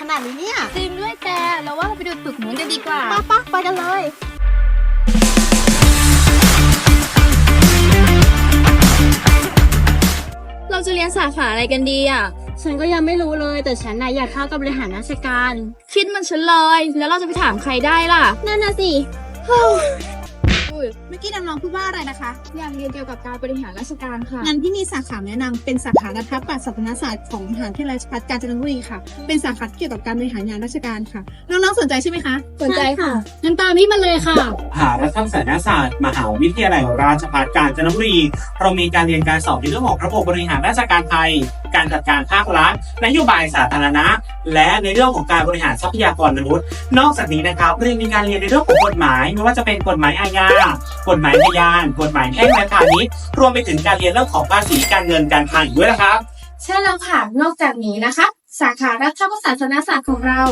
ขนาดนี้เนี่ยจริงด้วยแกเราว่าเราไปดูตึกนู้นกันดีกว่า ปะปะไปกันเลย เราจะเรียนสาขาอะไรกันดีอะ ฉันก็ยังไม่รู้เลยแต่ฉันน่ะอยากเข้ากับบริหารราชการ คิดมันฉันเลยแล้วเราจะไปถามใครได้ล่ะ นั่นน่ะสิ เมื่อกี้น้องๆพูดว่าอะไรนะคะ อยากเรียนเกี่ยวกับการบริหารราชการค่ะ งั้นที่มีสาขาแนะนำเป็นสาขารัฐประศาสนศาสตร์ของมหาวิทยาลัยราชภัฏกาญจนบุรีค่ะ เป็นสาขาเกี่ยวกับการบริหารงานราชการค่ะ น้องๆสนใจใช่ไหมคะสนใจค่ะ งั้นตามนี้มาเลยค่ะมหารัฐศาสนศาสตร์ มหาวิทยาลัยราชภัฏกาญจนบุรี เรามีการเรียนการสอบในเรื่องของระบบบริหารราชการไทยการจัดการภาครัฐนโยบายสาธารณะ และในเรื่องของการบริหารทรัพยากรมนุษย์ นอกจากนี้นะครับเรายังมีการเรียนในเรื่องของกฎหมายไม่ว่าจะเป็นกฎหมายอาญากฎหมายพยานกฎหมายแพ่งและพาณิชย์รวมไปถึงการเรียนเรื่องของภาษีการเงินการคลังอีกด้วยนะครับ ใช่แล้วค่ะนอกจากนี้นะคะสาขารัฐประศาสนศาสตร์ของเรา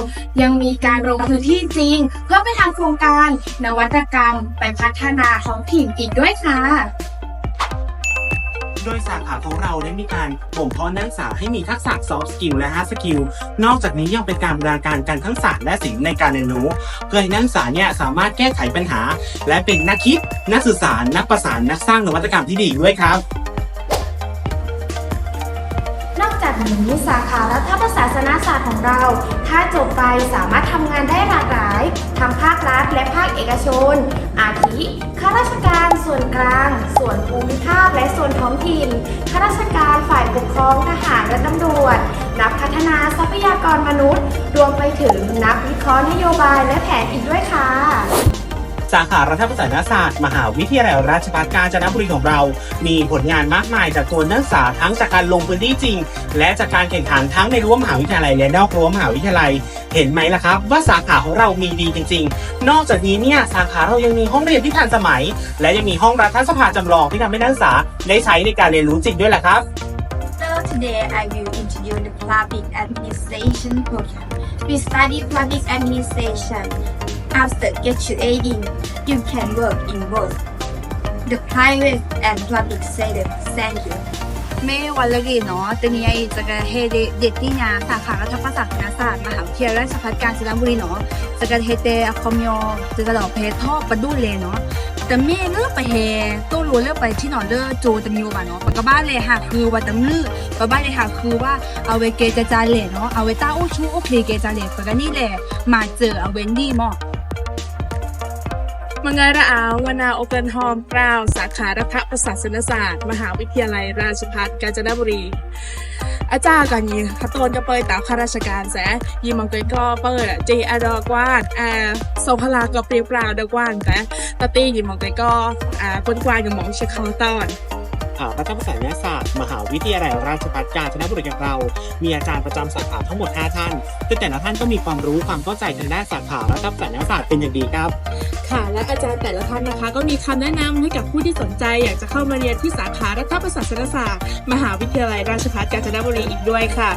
ยังมีการลงพื้นที่จริง เพื่อไปทำโครงการ นวัตกรรม ไปพัฒนาท้องถิ่นอีกด้วยค่ะ โดยสาขาของเราได้มีการบ่มเพาะนักศึกษาให้มีทักษะ soft skill และ hard skill นอกจากนี้ยังเป็นการบูรณาการการทั้งศาสตร์และศิลป์ในการเรียนรู้ เพื่อให้นักศึกษาเนี่ยสามารถแก้ไขปัญหา และเป็นนักคิด นักสื่อสาร นักประสาน นักสร้างนวัตกรรมที่ดีด้วยครับนอกจากนี้สาขารัฐประศาสนศาสตร์ของเรา ถ้าจบไปสามารถทำงานได้หลากหลาย ทั้งภาครัฐและภาคเอกชน อาทิ ข้าราชการส่วนกลาง ส่วนภูมิภาคและส่วนท้องถิ่น ข้าราชการฝ่ายปกครองทหารและตำรวจ นักพัฒนาทรัพยากรมนุษย์ รวมไปถึงนักวิเคราะห์นโยบายและแผนอีกด้วยค่ะ สาขารัฐประศาสนศาสตร์มหาวิทยาลัยราชภัฏกาญจนบุรีของเรา มีผลงานมากมายจากตัวนักศึกษาทั้งจากการลงพื้นที่จริง และจากการแข่งขันทั้งในรั้วมหาวิทยาลัยและนอกรั้วมหาวิทยาลัย เห็นไหมล่ะครับ ว่าสาขาของเรามีดีจริง ๆ นอกจากนี้เนี่ยสาขาเรายังมีห้องเรียนที่ทันสมัย และยังมีห้องรัฐสภาจำลองที่ทำให้นักศึกษาได้ใช้ในการเรียนรู้จริงด้วยแหละครับ today I will introduce the public administration program. We study public administration. After graduating, you can work in both the private and public sector. Thank you. ไม่วันละกี่เนาะตอนนี้ไอจะกระเทเดเด็ดที่งาสาขารัฐประศาสนศาสตร์มหาวิทยาลัยราชภัฏกาญจนบุรีเนาะจะกระเทเตอคอมยอจะกระดอกเพท่อประดุเลยเนาะแต่แม่เลือกไปเฮตู้รู้เลือกไปที่หนอนเลือกโจตันยูบ่ะเนาะปากบ้านเลยค่ะคือว่าตำลือปากบ้านเลยค่ะคือว่าเอาไว้เกจจาเลยเนาะเอาไว้ต้าอู้ชูโอเคเกจาเลยปากนี่แหละมาเจอเอาเวนดี้มอ มังงะระอาววนาโอเปนฮอมเปล่าสาขารัฐประศาสนศาสตร์ มหาวิทยาลัยราชภัฏกาญจนบุรี อาจารย์กันยีขะตนกะเปยตาวข้าราชการแสยีมังเกยก็เปิดจีอดอกว่านอ่าโซพลาก็เปรียวเปล่าดอกว่านแต่ตะตียีมังเกยก็อ่ากวนกวานกับหมองเชคเขาตอน อ่ารัฐประศาสนศาสตร์ มหาวิทยาลัยราชภัฏกาญจนบุรีของเรา มีอาจารย์ประจำสาขาทั้งหมด 5 ท่านซึ่งแต่ละท่านก็มีความรู้ความเข้าใจทางด้านสาขารัฐประศาสนศาสตร์เป็นอย่างดีครับ ค่ะ และอาจารย์แต่ละท่านนะคะ ก็มีคำแนะนำให้กับผู้ที่สนใจ อยากจะเข้ามาเรียนที่สาขารัฐประศาสนศาสตร์ มหาวิทยาลัยราชภัฏกาญจนบุรีอีกด้วยค่ะ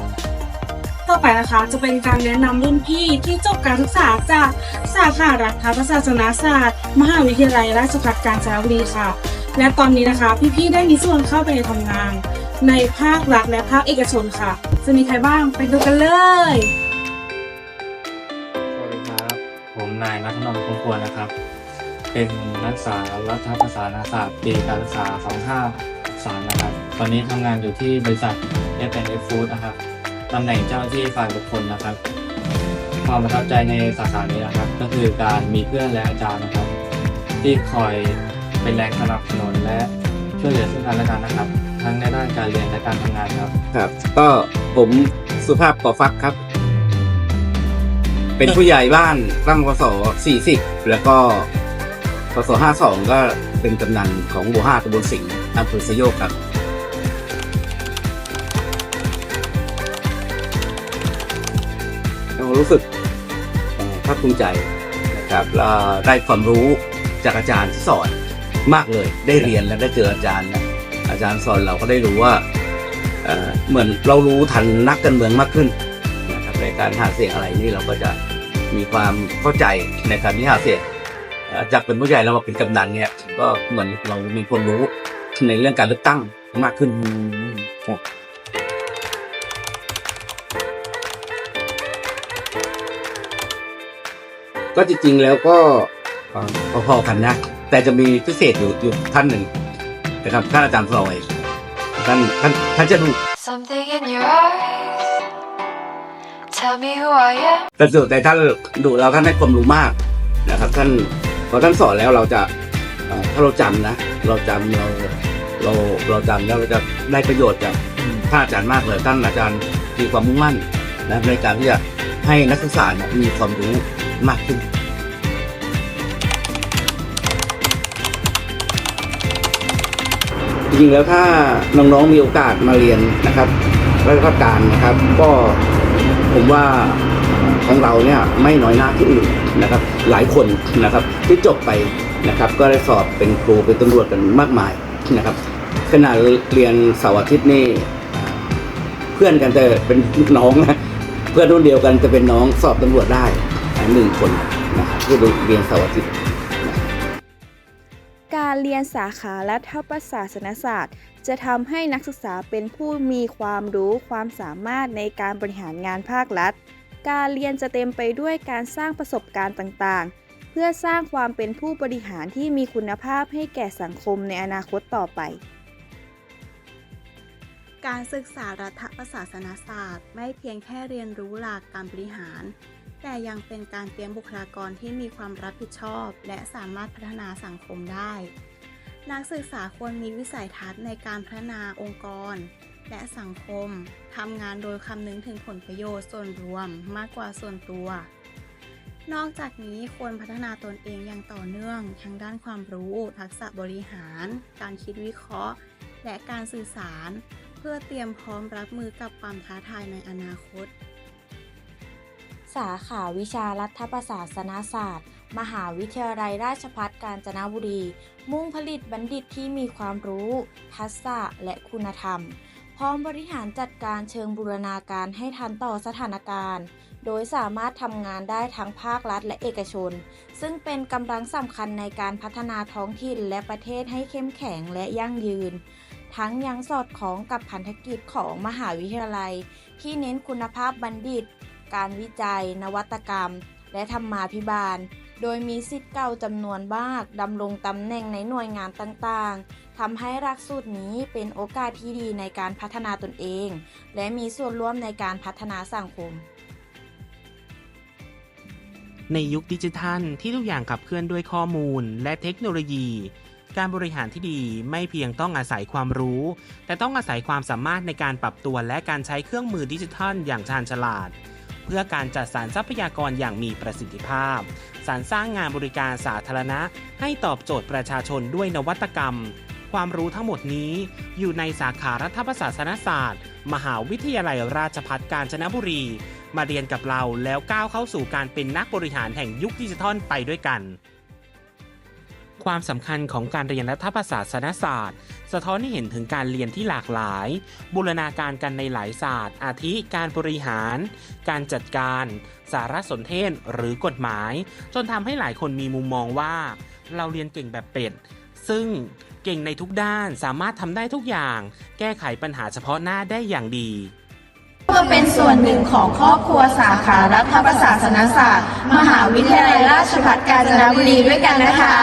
ต่อไปนะคะจะเป็นการแนะนำรุ่นพี่ที่จบการศึกษาจากสาขารัฐประศาสนศาสตร์ มหาวิทยาลัยราชภัฏกาญจนบุรีค่ะ และตอนนี้นะคะพี่ๆได้มีส่วนเข้าไปทำงาน ในภาครัฐและภาคเอกชนค่ะ จะมีใครบ้างไปดูกันเลย สวัสดีครับ ผมนายนัทนนท์คงควรนะครับ เป็นนักศึกษารัฐประศาสนศาสตร์ปีการศึกษา2563นะครับ ตอนนี้ทำงานอยู่ที่บริษัท f f Food นะครับตำแหน่งเจ้าหน้าที่ฝ่ายบุคคลนะครับ ความประทับใจในสาขานี้นะครับ ก็คือการมีเพื่อนและอาจารย์นะครับ ที่คอย เป็นแรงสนับสนุนและช่วยเหลือซึ่งกันและกันนะครับ ทั้งในด้านการเรียนและการทำงานครับ ครับ ก็ผมสุภาพก่อฟักครับ เป็นผู้ใหญ่บ้านตั้งพศ40 แล้วก็พศ52 ก็เป็นกำนันของหมู่ห้าตำบลสิงห์อำเภอสยกครับก็รู้สึกภาคภูมิใจนะครับ ได้ความรู้จากอาจารย์ที่สอน มากเลย ได้เรียนและได้เจออาจารย์ อาจารย์สอนเราก็ได้รู้ว่าเเหมือนเรารู้ทันนักการเมืองมากขึ้นนะครับในการหาเสียงอะไรนี่เราก็จะมีความเข้าใจในการที่หาเสียงจากเป็นผู้ใหญ่เรามาเป็นกำนันเนี่ยก็เหมือนเรามีความรู้ในเรื่องการเลือกตั้งมากขึ้นก็จริงๆแล้วก็พอๆกันนะ แต่จะมีพิเศษอยู่อยู่ท่านหนึ่งนะครับท่านอาจารย์พลอยท่านท่านท่านจะดู Something in your eyes. Tell me who I am. แต่สุดแต่ท่านดูแล้วท่านให้ความรู้มากนะครับ ท่านพอท่านสอนแล้วเราจะเอ่อถ้าเราจำนะ เราจำเราเราเราจำแล้วเราจะได้ประโยชน์จากท่านอาจารย์มากเลยท่านอาจารย์มีความมุ่งมั่นนะในการที่จะให้นักศึกษาเนี่ยมีความรู้มากขึ้น จริงๆแล้วถ้าน้องๆมีโอกาสมาเรียนนะครับราชการนะครับ ก็ผมว่าของเราเนี่ยไม่น้อยหน้าที่อื่นนะครับ หลายคนนะครับที่จบไปนะครับ ก็ได้สอบเป็นครูเป็นตำรวจกันมากมายนะครับขณะเรียนเสาร์อาทิตย์นี่เพื่อนกันแต่เป็นน้องนะเพื่อนรุ่นเดียวกันจะเป็นน้องสอบตำรวจได้หนึ่งคนนะครับที่เรียนเสาร์อาทิตย์ เรียนสาขารัฐประศาสนศาสตร์ จะทำให้นักศึกษาเป็นผู้มีความรู้ความสามารถในการบริหารงานภาครัฐ การเรียนจะเต็มไปด้วยการสร้างประสบการณ์ต่างๆ เพื่อสร้างความเป็นผู้บริหารที่มีคุณภาพให้แก่สังคมในอนาคตต่อไปการศึกษารัฐประศาสนศาสตร์ ไม่เพียงแค่เรียนรู้หลักการบริหาร แต่ยังเป็นการเตรียมบุคลากรที่มีความรับผิดชอบ และสามารถพัฒนาสังคมได้ นักศึกษาควรมีวิสัยทัศน์ในการพัฒนาองค์กร และสังคมทำงานโดยคำนึงถึงผลประโยชน์ส่วนรวมมากกว่าส่วนตัว นอกจากนี้ควรพัฒนาตนเองอย่างต่อเนื่องทั้งด้านความรู้ ทักษะบริหาร การคิดวิเคราะห์ และการสื่อสาร เพื่อเตรียมพร้อมรับมือกับความท้าทายในอนาคต สาขาวิชารัฐประศาสนศาสตร์ มหาวิทยาลัยราชภัฏกาญจนบุรี มุ่งผลิตบัณฑิตที่มีความรู้ ทักษะและคุณธรรม พร้อมบริหารจัดการเชิงบูรณาการให้ทันต่อสถานการณ์ โดยสามารถทำงานได้ทั้งภาครัฐและเอกชน ซึ่งเป็นกำลังสำคัญในการพัฒนาท้องถิ่นและประเทศให้เข้มแข็งและยั่งยืนทั้งยังสอดคล้องกับพันธกิจของมหาวิทยาลัย ที่เน้นคุณภาพบัณฑิต การวิจัย นวัตกรรม และธรรมาภิบาล โดยมีสิทธิ์เก่าจำนวนมากดำรงตำแหน่งในหน่วยงานต่างๆทำให้หลักสูตรนี้เป็นโอกาสที่ดีในการพัฒนาตนเอง และมีส่วนร่วมในการพัฒนาสังคมในยุคดิจิทัลที่ทุกอย่างขับเคลื่อนด้วยข้อมูลและเทคโนโลยี การบริหารที่ดีไม่เพียงต้องอาศัยความรู้ แต่ต้องอาศัยความสามารถในการปรับตัวและการใช้เครื่องมือดิจิทัลอย่างชาญฉลาด พื่อการจัดสรรทรัพยากรอย่างมีประสิทธิภาพ สรรสร้างงานบริการสาธารณะ ให้ตอบโจทย์ประชาชนด้วยนวัตกรรม ความรู้ทั้งหมดนี้ อยู่ในสาขารัฐประศาสนศาสตร์ มหาวิทยาลัยราชภัฏกาญจนบุรี มาเรียนกับเราแล้วก้าวเข้าสู่การเป็นนักบริหารแห่งยุคดิจิทัลไปด้วยกัน ความสำคัญของการเรียนรัฐประศาสนศาสตร์ สะท้อนให้เห็นถึงการเรียนที่หลากหลาย บูรณาการกันในหลายศาสตร์ อาทิการบริหาร การจัดการ สารสนเทศหรือกฎหมาย จนทำให้หลายคนมีมุมมองว่า เราเรียนเก่งแบบเป็ด ซึ่งเก่งในทุกด้านสามารถทำได้ทุกอย่าง แก้ไขปัญหาเฉพาะหน้าได้อย่างดี มาเป็นส่วนหนึ่งของครอบครัวสาขารัฐประศาสนศาสตร์ มหาวิทยาลัยราชภัฏกาญจนบุรีด้วยกันนะคะ